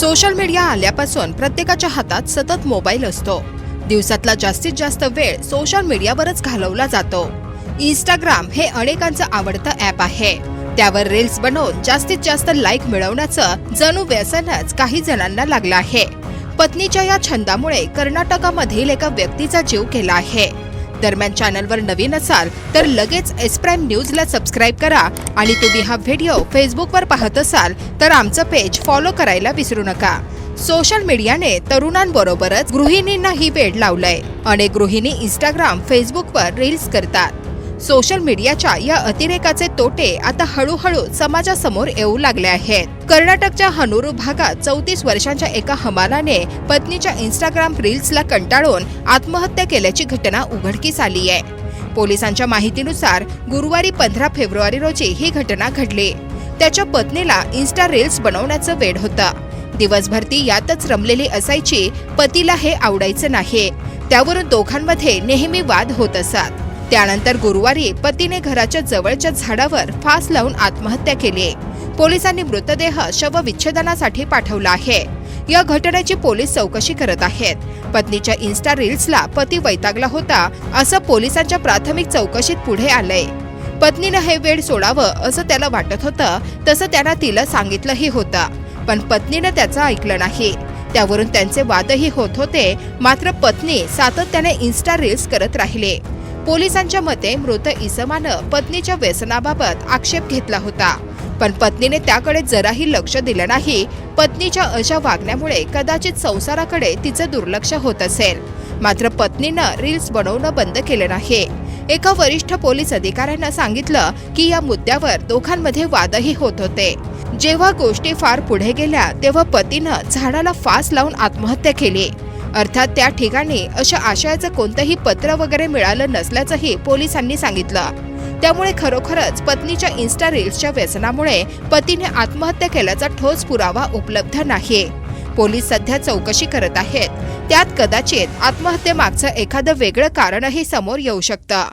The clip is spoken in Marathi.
सोशल मीडिया आल्यापासून प्रत्येकाच्या हातात सतत मोबाईल असतो. दिवसातला जास्तीत जास्त वेळ सोशल मीडियावरच घालवला जातो. इंस्टाग्राम हे अनेकांचं आवडतं ॲप आहे. त्यावर रील्स बनवून जास्तीत जास्त लाईक मिळवण्याचं जणू व्यसनच काही जणांना लागलं आहे. पत्नीच्या या छंदामुळे कर्नाटकामधील एका व्यक्तीचा जीव गेला आहे. दरम्यान चॅनलवर नवीन असाल तर लगेच एस प्राईम न्यूजला सबस्क्राईब करा. आणि तुम्ही हा व्हिडिओ फेसबुकवर पाहत असाल तर आमचं पेज फॉलो करायला विसरू नका. सोशल मीडियाने तरुणांबरोबरच गृहिणींनाही वेळ लावलंय. अनेक गृहिणी इंस्टाग्राम फेसबुकवर रील्स करतात. सोशल मीडियाच्या या अतिरेकाचे तोटे आता हळूहळू समाजासमोर येऊ लागले आहेत. कर्नाटकच्या हनुरू भागात चौतीस वर्षांच्या एका हमालाने पत्नीच्या इंस्टाग्राम रील्सला कंटाळून आत्महत्या केल्याची घटना उघडकीस आली आहे. पोलिसांच्या माहितीनुसार गुरुवारी पंधरा फेब्रुवारी रोजी ही घटना घडली. त्याच्या पत्नीला इन्स्टा रील्स बनवण्याचं वेड होतं. दिवसभर ती यातच रमलेली असायची पतीला हे आवडायचं नाही. त्यावरून दोघांमध्ये नेहमी वाद होत असत. त्यानंतर गुरुवारी पतीने घराच्या जवळच्या झाडावर फास लावून आत्महत्या केली. पोलिसांनी मृतदेह शवविच्छेदनासाठी पाठवला आहे. या घटनेची पोलीस चौकशी करत आहेत. पत्नीच्या इन्स्टा रील्सला पती वैतागला होता असं पोलिसांच्या प्राथमिक चौकशीत पुढे आलंय. पत्नीनं हे वेळ सोडावं असं त्याला वाटत होतं तसं त्यानं तिला सांगितलंही होतं. पण पत्नीनं त्याचं ऐकलं नाही. त्यावरून त्यांचे वादही होत होते मात्र पत्नी सातत्याने इन्स्टा रील्स करत राहिले. पोलिसांच्या मते मृत इसमानं पत्नीच्या व्यसनाबाबत आक्षेप घेतला होता. पण पत्नीने त्याकडे जराही लक्ष दिलं नाही. पत्नीच्या अशा वागण्यामुळे कदाचित संसाराकडे तिचं दुर्लक्ष होत असेल. मात्र पत्नीनं रील्स बनवणं बंद केलं नाही. एका वरिष्ठ पोलीस अधिकाऱ्यानं सांगितलं की या मुद्द्यावर दोघांमध्ये वादही होत होते. जेव्हा गोष्टी फार पुढे गेल्या तेव्हा पतीनं झाडाला फास लावून आत्महत्या केली. अर्थात त्या ठिकाणी अशा आशयाचं कोणतंही पत्र वगैरे मिळालं नसल्याचंही पोलिसांनी सांगितलं. त्यामुळे खरोखरच पत्नीच्या इन्स्टा रील्सच्या व्यसनामुळे पतीने आत्महत्या केल्याचा ठोस पुरावा उपलब्ध नाही पोलीस सध्या चौकशी करत आहेत. त्यात कदाचित आत्महत्येमागचं एखादं वेगळं कारणही समोर येऊ शकतं.